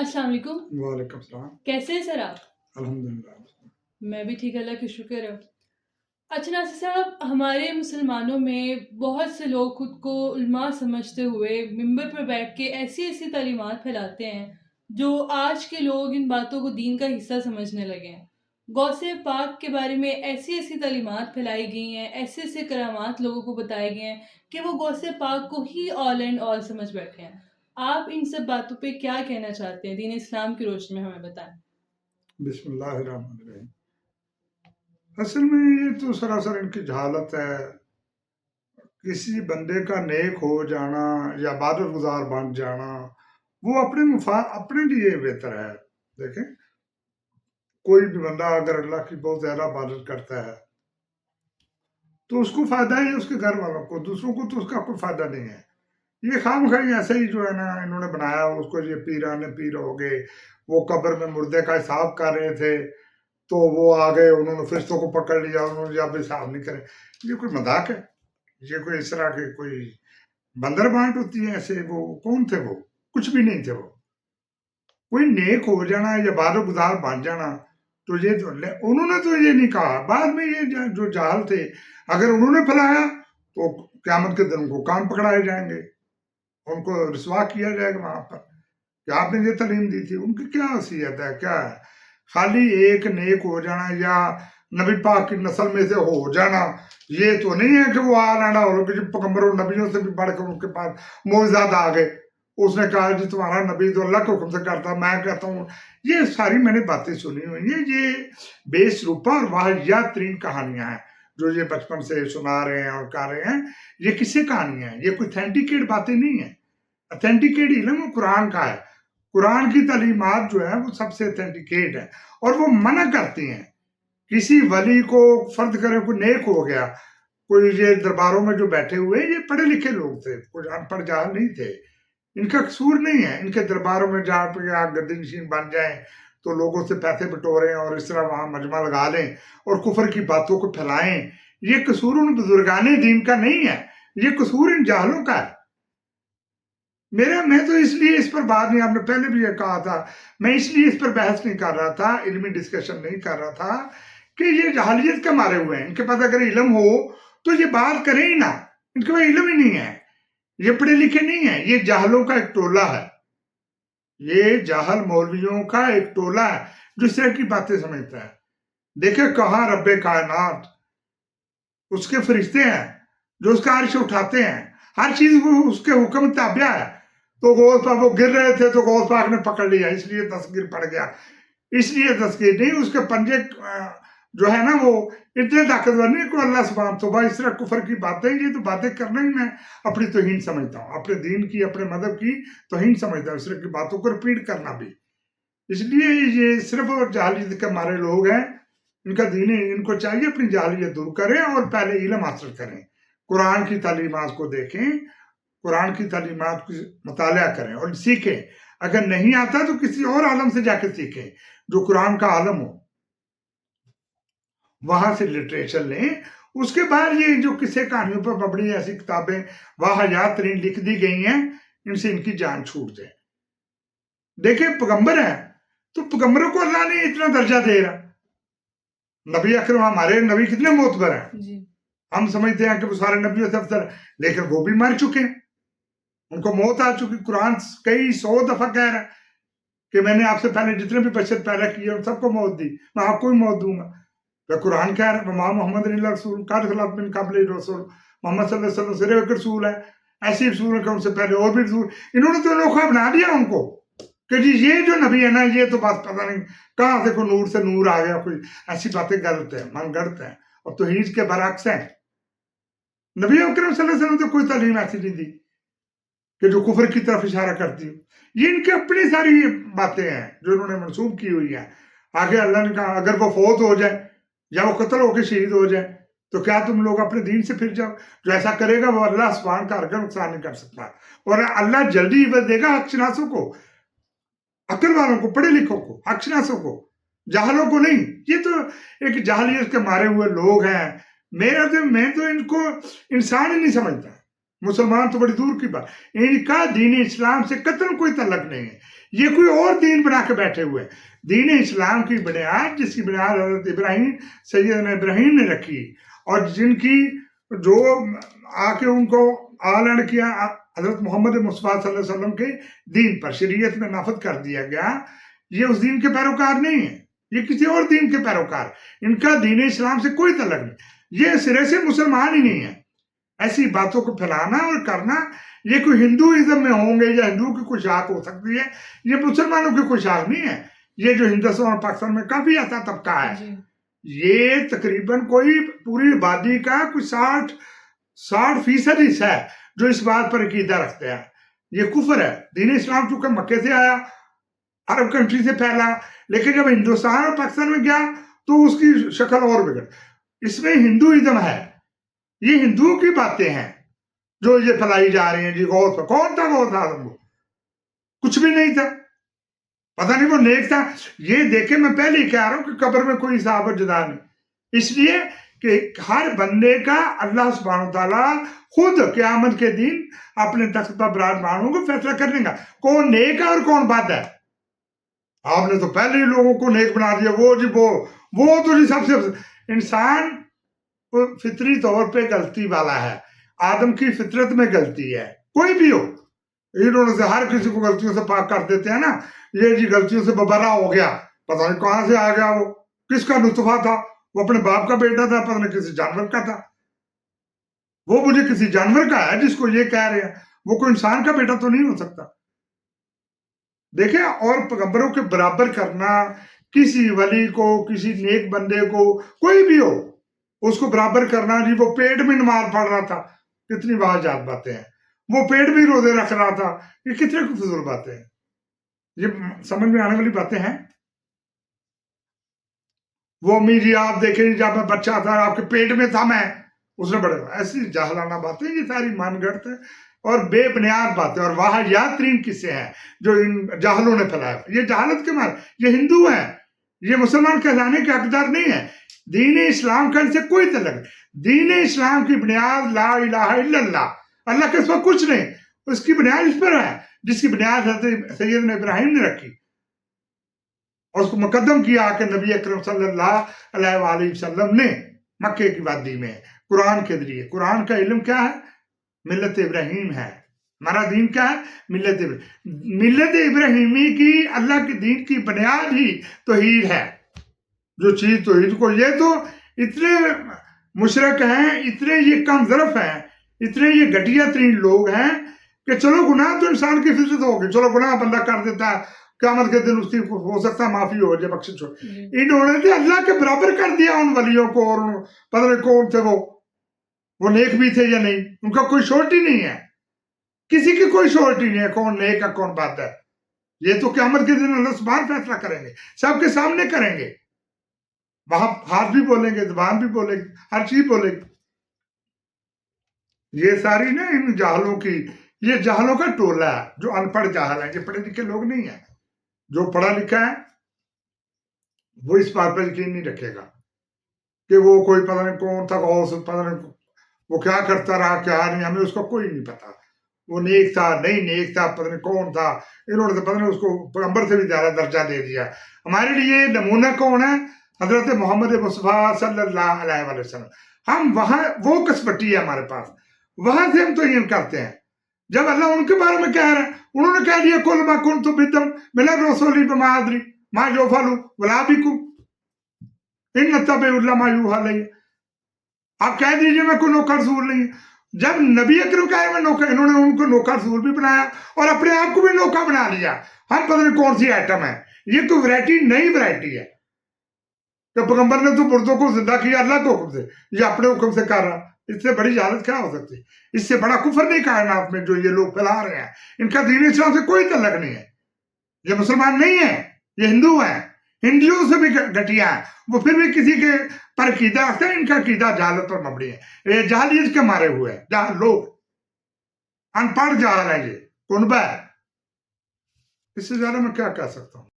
السلام علیکم۔ وعلیکم السلام۔ کیسے ہیں سر آپ؟ الحمدللہ۔ میں بھی ٹھیک اللہ کا شکر ہے۔ اچھا ناصر صاحب ہمارے مسلمانوں میں بہت سے لوگ خود کو علماء سمجھتے ہوئے ممبر پر بیٹھ کے ایسی ایسی تعلیمات پھیلاتے ہیں جو آج کے لوگ ان باتوں کو دین کا حصہ سمجھنے لگے ہیں۔ غوث پاک کے بارے میں ایسی ایسی تعلیمات پھیلائی گئی ہیں ایسے ایسے کرامات لوگوں کو بتائے گئے ہیں کہ وہ غوث پاک کو ہی آل اینڈ آل سمجھ بیٹھے ہیں۔ آپ ان سب باتوں پہ کیا کہنا چاہتے ہیں؟ دین اسلام کی روشنی میں ہمیں بتائیں۔ بسم اللہ الرحمن الرحیم۔ اصل میں یہ تو سراسر ان کی جہالت ہے۔ کسی بندے کا نیک ہو جانا یا عبادت گزار بن جانا، وہ اپنے مفاد اپنے لیے بہتر ہے۔ دیکھیں، کوئی بھی بندہ اگر اللہ کی بہت زیادہ عبادت کرتا ہے، تو اس کو فائدہ ہے اس کے گھر والوں کو، دوسروں کو تو اس کا کوئی فائدہ نہیں ہے۔ یہ خام خائی ایسے ہی جو ہے نا انہوں نے بنایا، اس کو یہ پیرانے پیر ہو گئے، وہ قبر میں مردے کا حساب کر رہے تھے، تو وہ آ گئے، انہوں نے فرشتوں کو پکڑ لیا، انہوں نے جب حساب نہیں کرے۔ یہ کوئی مذاق ہے؟ یہ کوئی اس طرح کے کوئی بندر بانٹ ہوتی ہے ایسے؟ وہ کون تھے وہ؟ کچھ بھی نہیں تھے وہ۔ کوئی نیک ہو جانا یا باد و گزار بن جانا، تو یہ تو انہوں نے تو یہ نہیں کہا۔ بعد میں یہ جو جہل تھے، اگر انہوں نے پھیلایا، تو قیامت کے دن کو کان پکڑائے جائیں گے۔ ان کو رسوا کیا جائے گا وہاں پر؟ کہ آپ نے یہ تعلیم دی تھی، ان کی کیا حیثیت ہے؟ کیا ہے؟ خالی ایک نیک ہو جانا یا نبی پاک کی نسل میں سے ہو جانا، یہ تو نہیں ہے کہ وہ آنا ہو کہ پکمبر نبیوں سے بھی بڑھ کر ان کے پاس موزاد آ گئے۔ اس نے کہا جی تمہارا نبی تو اللہ کے حکم سے کرتا میں کہتا ہوں، یہ ساری میں نے باتیں سنی ہوئی ہیں، یہ بیس روپا اور واحد ترین کہانیاں ہیں جو یہ بچپن سے سنا رہے ہیں اور کہہ رہے ہیں۔ یہ کسے کہانیاں ہیں؟ یہ کوئی تھینٹیکیٹ باتیں نہیں ہیں۔ اتھینٹیکیٹ علم وہ قرآن کا ہے۔ قرآن کی تعلیمات جو ہے وہ سب سے اتھینٹیکیٹ ہے اور وہ منع کرتی ہیں۔ کسی ولی کو فرد کرے، کوئی نیک ہو گیا، کوئی یہ درباروں میں جو بیٹھے ہوئے یہ پڑھے لکھے لوگ تھے کوئی ان پڑھ جہاں نہیں تھے۔ ان کا قصور نہیں ہے۔ ان کے درباروں میں جہاں پہ آپ گدی نشین بن جائیں تو لوگوں سے پیسے بٹوریں اور اس طرح وہاں مجمع لگا لیں اور کفر کی باتوں کو پھیلائیں۔ یہ قصور ان بزرگان دین کا نہیں ہے۔ یہ قصور ان جہلوں کا ہے۔ میرا میں تو اس لیے اس پر بات نہیں آپ نے پہلے بھی یہ کہا تھا، میں اس لیے اس پر بحث نہیں کر رہا تھا، علمی ڈسکشن نہیں کر رہا تھا کہ یہ جہالیت کے مارے ہوئے ہیں، ان کے پاس اگر علم ہو تو یہ بات کریں ہی نا ان کے پاس علم ہی نہیں ہے، یہ پڑھے لکھے نہیں ہیں، یہ جاہلوں کا ایک ٹولہ ہے۔ یہ جاہل مولویوں کا ایک ٹولہ ہے جو اس طرح کی باتیں سمجھتا ہے۔ دیکھیں کہاں رب کائنات اس کے فرشتے ہیں جو اس کا عرش اٹھاتے ہیں۔ ہر چیز وہ اس کے حکم تابع ہے۔ تو غوث پاک وہ گر رہے تھے تو غوث پاک نے پکڑ لیا، اس لیے تصغیر پڑ گیا۔ اس لیے تصغیر نہیں، اس کے پنجے جو ہے نا وہ اتنے طاقتور نہیں کو اللہ سبحانہ تو اس طرح کفر کی باتیں، یہ تو باتیں کرنا ہی میں اپنی توہین سمجھتا ہوں، اپنے دین کی، اپنے مذہب کی توہین سمجھتا ہوں، اس طرح کی باتوں کو رپیٹ کرنا بھی۔ اس لیے یہ صرف اور جہالیت کے ہمارے لوگ ہیں، ان کا دین، ان کو چاہیے اپنی جہالیت دور کریں اور پہلے علم حاصل کریں۔ قرآن کی تعلیمات کو دیکھیں قرآن کی تعلیمات کو مطالعہ کریں اور سیکھیں۔ اگر نہیں آتا تو کسی اور عالم سے جا کے سیکھیں جو قرآن کا عالم ہو۔ وہاں سے لٹریچر لیں۔ اس کے بعد یہ جو کسی کہانیوں پر ببڑی ایسی کتابیں واحد ترین لکھ دی گئی ہیں ان سے ان کی جان چھوٹ جائے۔ دیکھیں پیغمبر ہیں۔ تو پیغمبروں کو اللہ نے اتنا درجہ دے رہا۔ نبی اکرم ہمارے نبی کتنے موتبر ہیں۔ جی۔ ہم سمجھتے ہیں کہ وہ سارے نبیوں سے افضل لیکن وہ بھی مر چکے ہیں۔ ان کو موت آ چکی۔ قرآن کئی سو دفعہ کہہ رہا ہے کہ میں نے آپ سے پہلے جتنے بھی بچت پیدا کیے ان سب کو موت دی۔ میں آپ کو بھی موت دوں گا۔ قرآن کہہ رہا ہے ماں محمد اللہ رسول کار خلاف بن قبل رسول، محمد صلی اللہ علیہ وسلم سر ایک رسول ہے۔ ایسی رسول ہے کہ ان سے پہلے اور بھی رسول۔ انہوں نے تو نوکھا بنا دیا، ان کو۔ کہ جی یہ جو نبی ہے نا، یہ تو بات پتہ نہیں، کہاں سے کوئی نور سے نور آ گیا، کوئی ایسی باتیں غلط ہیں من گڑت ہیں، اور توحید کے برعکس ہیں۔ نبی اکرم صلی اللہ علیہ وسلم تو کوئی تعلیم ایسی نہیں دی۔ کہ جو کفر کی طرف اشارہ کرتی ہو۔ یہ ان کی اپنی ساری باتیں ہیں جو انہوں نے منسوخ کی ہوئی ہیں۔ آگے اللہ نے کہا، اگر وہ فوت ہو جائے یا وہ قتل ہو کے شہید ہو جائے، تو کیا تم لوگ اپنے دین سے پھر جاؤ؟ جو ایسا کرے گا، وہ اللہ سبحان کا ارگر نقصان نہیں کر سکتا۔ اور اللہ جلدی عبت دے گا حق شناسوں کو، عقل والوں کو، پڑھے لکھوں کو، حق شناسوں کو، جہلوں کو نہیں۔ یہ تو ایک جہلیت کے مارے ہوئے لوگ ہیں۔ میرا تو میں تو ان کو انسان ہی نہیں سمجھتا۔ مسلمان تو بڑی دور کی بات۔ یعنی ان کا دین اسلام سے قتل کوئی تعلق نہیں ہے۔ یہ کوئی اور دین بنا کے بیٹھے ہوئے دین اسلام کی بنیاد جس کی بنیاد حضرت ابراہیم، سیدنا ابراہیم نے رکھی۔ اور جن کی جو آ کے ان کو آلن کیا، حضرت محمد مصباح صلی اللہ علیہ وسلم کے دین پر، شریعت میں نافذ کر دیا گیا۔ یہ اس دین کے پیروکار نہیں ہیں یہ کسی اور دین کے پیروکار۔ ان کا دین اسلام سے کوئی تعلق نہیں۔ یہ سرے سے مسلمان ہی نہیں ہے۔ ایسی باتوں کو پھیلانا اور کرنا یہ کوئی ہندوازم میں ہوں گے یا ہندو کی کوئی شاخ ہو سکتی ہے یہ مسلمانوں کی کوئی شاخ نہیں ہے۔ یہ جو ہندوستان اور پاکستان میں کافی آتا طبقہ ہے۔ جی۔ یہ تقریباً کوئی پوری آبادی کا کوئی ساٹھ ساٹھ فیصد حصہ ہے جو اس بات پر عقیدہ رکھتے ہیں۔ یہ کفر ہے۔ دین اسلام چونکہ مکے سے آیا عرب کنٹری سے پھیلا لیکن جب ہندوستان اور پاکستان میں گیا تو اس کی شکل اور بگڑ۔ اس میں ہندوازم ہے۔ یہ ہندوؤں کی باتیں ہیں جو یہ پھیلائی جا رہی ہیں جی غوث کون تھا غوث آدم کو کچھ بھی نہیں تھا۔ پتہ نہیں وہ نیک تھا۔ یہ دیکھے میں پہلے ہی کہہ رہا ہوں کہ قبر میں کوئی حساب جدا نہیں۔ اس لیے کہ ہر بندے کا اللہ سبحانہ تعالیٰ خود قیامت کے دن اپنے تخت پر برادمانوں کو فیصلہ کر لیں گا۔ کون نیک ہے اور کون بات ہے؟ آپ نے تو پہلے ہی لوگوں کو نیک بنا دیا۔ وہ جی وہ وہ تو جی سب سے انسان فطری طور پہ غلطی والا ہے۔ آدم کی فطرت میں غلطی ہے۔ کوئی بھی ہو۔ انہوں سے ہر کسی کو غلطیوں سے پاک کر دیتے ہیں نا، یہ جی غلطیوں سے ببرا ہو گیا۔ پتہ نہیں کہاں سے آ گیا وہ۔ کس کا نطفہ تھا؟ وہ اپنے باپ کا بیٹا تھا، پتہ نہیں کسی جانور کا تھا۔ وہ مجھے کسی جانور کا ہے جس کو یہ کہہ رہے ہیں۔ وہ کوئی انسان کا بیٹا تو نہیں ہو سکتا۔ دیکھیں، اور پیغمبروں کے برابر کرنا، کسی ولی کو، کسی نیک بندے کو، کوئی بھی ہو۔ اس کو برابر کرنا جی وہ پیٹ بھی نماز پڑھ رہا تھا۔ کتنی واجات باتیں ہیں۔ وہ پیٹ بھی روزے رکھ رہا تھا۔ یہ کتنے فضول باتیں ہیں۔ یہ سمجھ میں آنے والی باتیں ہیں؟ وہ امی جی آپ دیکھیں جی، جب میں بچہ تھا، آپ کے پیٹ میں تھا، میں اس نے بڑے ایسی جہلانہ باتیں یہ ساری مان گڑھ ہے۔ اور بے بنیاد باتیں، اور واہ ترین قصے ہیں جو ان جہلوں نے پھیلایا۔ یہ جہالت کے مار یہ ہندو ہیں۔ یہ مسلمان کہلانے کے حقدار نہیں ہیں۔ دین اسلام کا ان سے کوئی تعلق نہیں۔ دین اسلام کی بنیاد لا الہ الا اللہ۔ اللہ کے سوا کچھ نہیں۔ اس کی بنیاد اس پر ہے، جس کی بنیاد حضرت سید ابراہیم نے رکھی۔ اور اس کو مقدم کیا کہ نبی اکرم صلی اللہ علیہ وآلہ وسلم نے مکے کی وادی میں، قرآن کے ذریعے۔ قرآن کا علم کیا ہے؟ ملت ابراہیم ہے۔ ہمارا دین کیا ہے؟ ملت ابراہیم۔ ملت ابراہیمی کی، اللہ کے دین کی بنیاد ہی توحید ہے۔ جو چیز توحید کو یہ تو اتنے مشرق ہیں اتنے یہ کم ظرف ہیں اتنے یہ گھٹیا ترین لوگ ہیں کہ چلو گناہ تو انسان کی فطرت ہوگی چلو گناہ بندہ کر دیتا ہے قیامت کے دن اس کی ہو سکتا ہے معافی ہو جائے بخش جی۔ انہوں نے اللہ کے برابر کر دیا ان ولیوں کو اور پتہ کون تھے وہ وہ نیک بھی تھے یا نہیں۔ ان کا کوئی شورٹی نہیں ہے۔ کسی کی کوئی شورٹی نہیں ہے کون نیک ہے کون بات ہے۔ یہ تو قیامت کے دن اللہ سبحان فیصلہ کریں گے سب کے سامنے کریں گے۔ وہاں ہاتھ بھی بولیں گے، زبان بھی بولیں گے، ہر چیز بولیں گے۔ یہ ساری نا ان جہلوں کی، یہ جہلوں کا ٹولہ ہے، جو ان پڑھ جہل ہیں۔ یہ پڑھے لکھے لوگ نہیں ہیں۔ جو پڑھا لکھا ہے، وہ اس بات پر یقین نہیں رکھے گا کہ وہ کوئی پتہ نہیں کون تھا، غوث، پتہ نہیں وہ کیا کرتا رہا، کیا نہیں، ہمیں اس کا کوئی نہیں پتا وہ نیک تھا، نہیں نیک تھا، پتہ نہیں کون تھا۔ انہوں نے پتہ نہیں اس کو پیغمبر سے بھی زیادہ درجہ دے دیا۔ ہمارے لیے نمونہ کون ہے؟ حضرت محمد مصطفیٰ صلی اللہ علیہ وآلہ وسلم۔ ہم وہاں وہ کسپٹی ہے ہمارے پاس؟ وہاں سے ہم توہین کرتے ہیں۔ جب اللہ ان کے بارے میں کہہ رہے ہیں انہوں نے کہہ دیا کل ما کن تو بدم ملا رسولی بما ادری، ما جو فالو ولا بکو ان تب اللہ ما یوحا لیا آپ کہہ دیجیے میں کوئی نوکر سور نہیں جب نبی اکرم کہے میں نوکر، انہوں نے ان کو نوکر سور بھی بنایا اور اپنے آپ کو بھی نوکا بنا لیا۔ ہم پتہ نہیں کون سی آئٹم ہے۔ یہ کوئی ورائٹی نئی ورائٹی ہے۔ کہ پیغمبر نے تو مردوں کو زندہ کیا، اللہ کے حکم سے یہ اپنے حکم سے کر رہا۔ اس سے بڑی جہالت کیا ہو سکتی؟ اس سے بڑا کفر نہیں کائنات میں جو یہ لوگ پھیلا رہے ہیں۔ ان کا دین اسلام سے کوئی تعلق نہیں ہے۔ یہ مسلمان نہیں ہیں، یہ ہندو ہیں۔ ہندیوں سے بھی گھٹیا ہے وہ پھر بھی کسی کے پر قیدا سے ان کا قیدا جہالت پر مبنی ہے۔ یہ جہالیت کے مارے ہوئے ہیں، جہاں لوگ ان پڑھ جہال ہیں، یہ کنبہ ہے اس سے زیادہ میں کیا کہہ سکتا ہوں؟